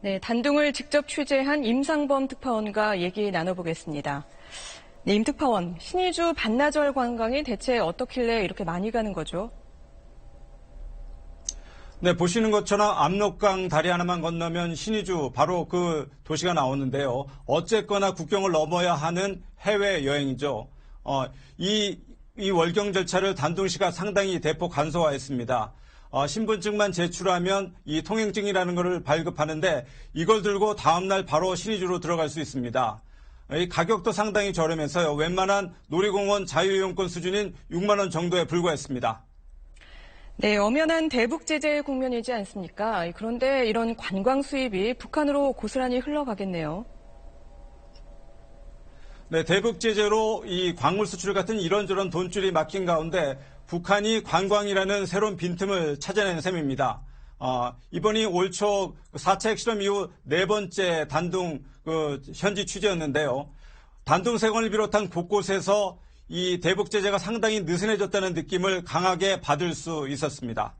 네, 단둥을 직접 취재한 임상범 특파원과 얘기 나눠보겠습니다. 네, 임 특파원, 신의주 반나절 관광이 대체 어떻길래 이렇게 많이 가는 거죠? 네, 보시는 것처럼 압록강 다리 하나만 건너면 신의주 바로 그 도시가 나오는데요. 어쨌거나 국경을 넘어야 하는 해외 여행이죠. 어, 이, 이 월경 절차를 단둥시가 상당히 대폭 간소화했습니다. 어, 신분증만 제출하면 이 통행증이라는 것을 발급하는데 이걸 들고 다음날 바로 신의주로 들어갈 수 있습니다. 이 가격도 상당히 저렴해서요. 웬만한 놀이공원 자유이용권 수준인 6만 원 정도에 불과했습니다. 네, 엄연한 대북 제재 국면이지 않습니까? 그런데 이런 관광 수입이 북한으로 고스란히 흘러가겠네요. 네, 대북 제재로 이 광물 수출 같은 이런저런 돈줄이 막힌 가운데 북한이 관광이라는 새로운 빈틈을 찾아낸 셈입니다. 어, 이번이 올 초 4차 핵실험 이후 네 번째 단둥 그 현지 취재였는데요. 단둥 세관을 비롯한 곳곳에서 이 대북 제재가 상당히 느슨해졌다는 느낌을 강하게 받을 수 있었습니다.